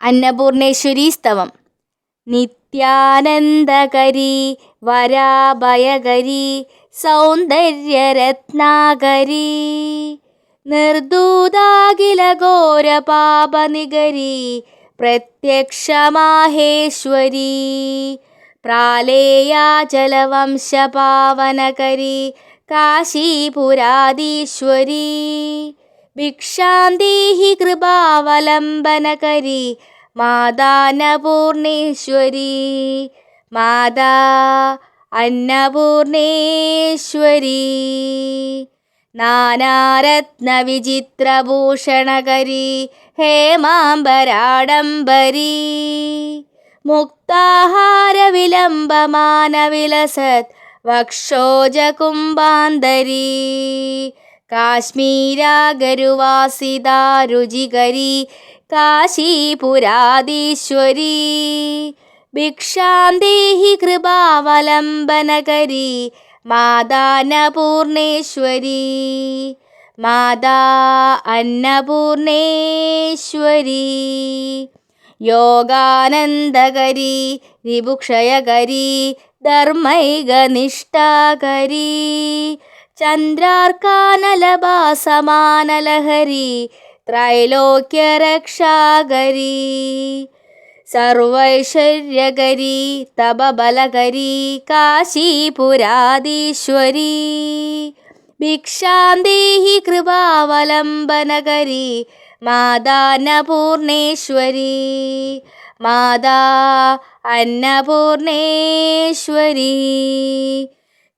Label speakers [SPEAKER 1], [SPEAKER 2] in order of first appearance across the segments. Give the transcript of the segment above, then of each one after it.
[SPEAKER 1] അന്നപൂർണേശ്വരി സ്തവം. നിത്യാനന്ദകരി വരാഭയകരി സൗന്ദര്യരത്നാകരി നിർദൂതാഖില ഘോരപാപനികരി പ്രത്യക്ഷമാഹേശ്വരി പ്രാലേയാചലവംശപാവനകരി കാശീപുരാധീശ്വരി ഭിക്ഷാം ദേഹി കൃപാവലംബനകരി മാതാന്നപൂർണേശ്വരി മാതാ അന്നപൂർണേശ്വരി. നാനാരത്നവിചിത്രഭൂഷണകരി ഹേമാംബരാഡംബരി. മുക്താഹാരവിലംബമാനവിലസത് വക്ഷോജകുംഭാന്തരി. കാശ്മീരാഗരുവാസിതാരുചികരി കാശീപുരാധീശ്വരി ഭിക്ഷാം ദേഹി കൃപാവലംബനകരി മാതാന്നപൂർണേശ്വരി. മാതാ അന്നപൂർണേശ്വരി. യോഗാനന്ദകരി രിപുക്ഷയകരി ധർമ്മൈകനിഷ്ഠാകരി ചന്ദ്രാർക്കാനലഭാസമാനലഹരി ത്രൈലോക്യരക്ഷാകരി സർവൈശ്വര്യകരി തപബലകരി കാശീപുരാധീശ്വരി ഭിക്ഷാം ദേഹി കൃപാവലംബനകരി മാതാന്നപൂർണേശ്വരി മാതാ അന്നപൂർണേശ്വരി.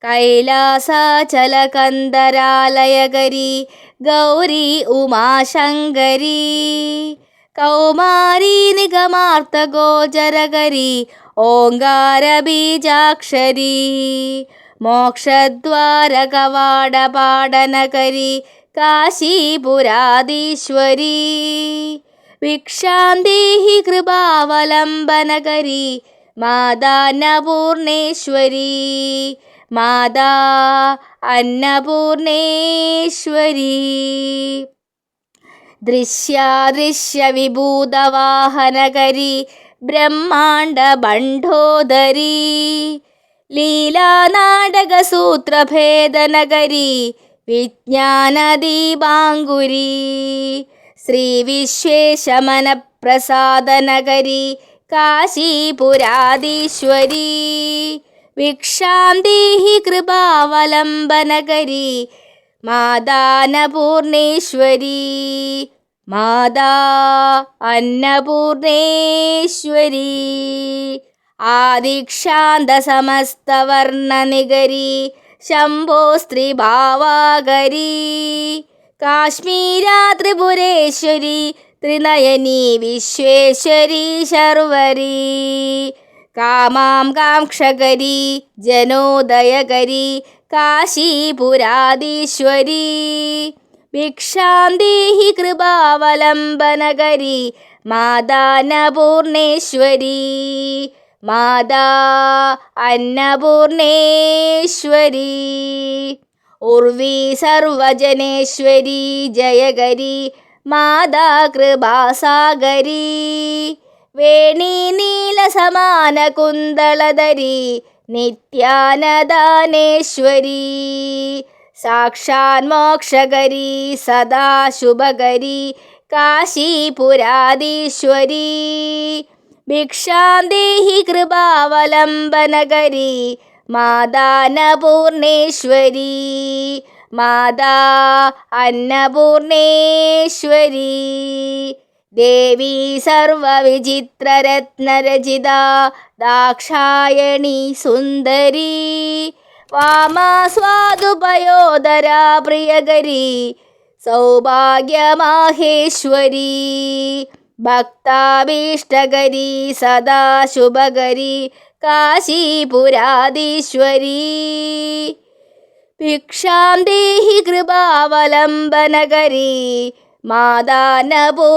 [SPEAKER 1] കൈലാസാചലകന്ദരാലയകരി ഗൗരി ഉമാശങ്കരി. കൗമാരി നിഗമാർത്തഗോചരകരി ഓങ്കാരബീജാക്ഷരി. മോക്ഷദ്വാരകവാടപാടനകരി കാശീപുരാധീശ്വരി ഭിക്ഷാം ദേഹി കൃപാവലംബനകരി മാതാന്നപൂർണേശ്വരി മാതാ അന്നപൂർണേശ്വരി. ദൃശ്യാദൃശ്യവിഭൂതവാഹനകരി ബ്രഹ്മാണ്ഡബണ്ഡോദരി ലീലാനാടകസൂത്രഭേദനകരി വിജ്ഞാനദീപാങ്കുരി. ശ്രീവിശ്വേശമനപ്രസാദനകരി കാശീപുരാധീശ്വരി ഭിക്ഷാം ദേഹി കൃപാവലംബനകരി മാതാനപൂർണേശ്വരി മാതാ അന്നപൂർണേശ്വരി ആദിക്ഷാന്തസമസ്തവർണനികരി ശംഭോ സ്ത്രീഭാവാകരി കാശ്മീരാ ത്രിപുരേശ്വരി ത്രിനയനി വിശ്വേശ്വരി ശർവരി കാമാം കാംക്ഷകരി ജനോദയകരി കാശീപുരാധീശ്വരി ഭിക്ഷാം ദേഹി കൃപാവലംബനകരി മാതാന്നപൂർണേശ്വരി മാതാ അന്നപൂർണേശ്വരി. ഉർവി സർവജനേശ്വരി ജയകരി മാതാ കൃപാസാഗരി. വേണി നീലസമാന കുന്തളധരി നിത്യാനദാനേശ്വരി. സാക്ഷാൻ മോക്ഷകരി സദാ ശുഭകരി കാശീപുരാധീശ്വരി ഭിക്ഷാം ദേഹി കൃപാവലംബനകരി മാതാനപൂർണേശ്വരി. മാതാ അന്നപൂർണേശ്വരി. ദേവി സർവവിചിത്രരത്നരചിത ദാക്ഷായണി സുന്ദരി. വാമാസ്വാദുപയോധരാ പ്രിയകരീ. സൗഭാഗ്യമാഹേശ്വരി. ഭക്താഭീഷ്ടകരീ സദാ ശുഭകരി കാശീപുരാധീശ്വരി ഭിക്ഷാം ദേഹി കൃപാവലംബനകരി. മാതാന്നപൂർണേശ്വരി.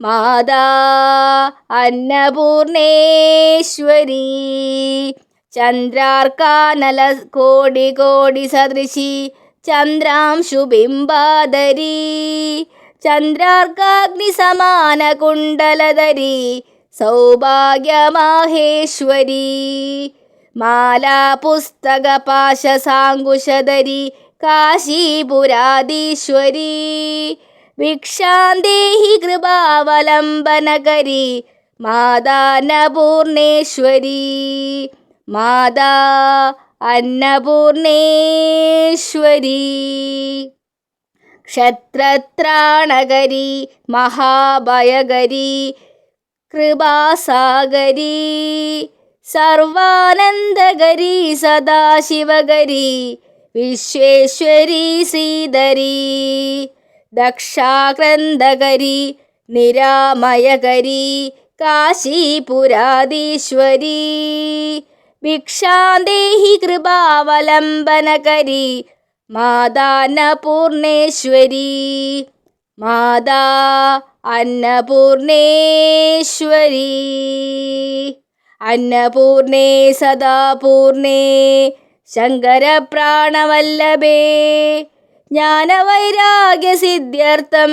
[SPEAKER 1] മാതാ അന്നപൂർണേശ്വരി ചന്ദ്രാർക്കാനല കോടി കോടി സദൃശി. ചന്ദ്രാംശുബിംബാദരി. ചന്ദ്രാർക്കാഗ്നി സമാന കുണ്ടലധരി സൗഭാഗ്യമാഹേശ്വരി. മാലാ പുസ്തക പാശസാങ്കുശധരി കാശീപുരാധീശ്വരി ഭിക്ഷാന്തേഹി കൃപാവലംബനകരി മാതാന്നപൂർണേശ്വരി. മാതാ അന്നപൂർണേശ്വരി. ക്ഷത്രത്രാണകരി മഹാഭയകരി കൃപാസാഗരി സർവാനന്ദകരി സദാശിവകരി വിശ്വേശ്വരി ശ്രീധരി ദക്ഷാഗ്രന്ഥകരി നിരാമയകരി കാശീപുരാധീശ്വരി ഭിക്ഷാന്തേഹി കൃപാവലംബനകരി മാതാന്നപൂർണേശ്വരി മാതാ അന്നപൂർണേശ്വരി. അന്നപൂർണേ സദാപൂർണേ ശങ്കരപ്രാണവല്ലഭേ ജ്ഞാനവൈരാഗ്യസിദ്ധ്യർത്ഥം.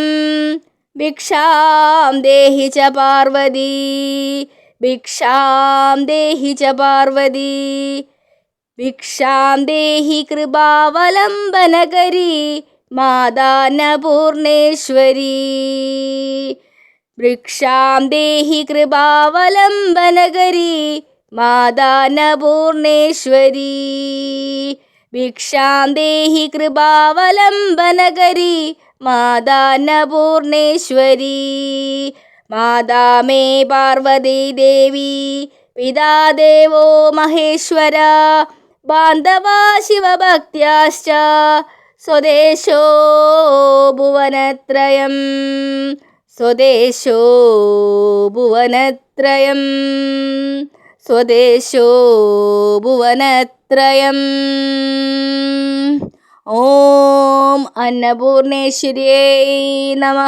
[SPEAKER 1] ഭിക്ഷാം ദേഹി ച പാർവതി ഭിക്ഷാം ദേഹി ച പാർവതി ഭിക്ഷാം ദേഹി കൃപാവലംബനകരി മാതാന്നപൂർണേശ്വരി ഭിക്ഷാം ദേഹി കൃപാവലംബനകരി മാതാന്നപൂർണേശ്വരി ഭിക്ഷാം ദേഹി കൃപാവലംബനകരി മാതാന്നപൂർണേശ്വരി മാതാ മേ പാർവതി ദേവി പിതാ ദേവോ മഹേശ്വര. ബാന്ധവാ ശിവഭക്തിയാശ്ച സ്വദേശോ ഭുവനത്രയം. സ്വദേശോ ഭുവനത്രയം. സ്വദേശോ ഭുവനത്രയം. ഓം അന്നപൂർണേശ്വര്യേ നമ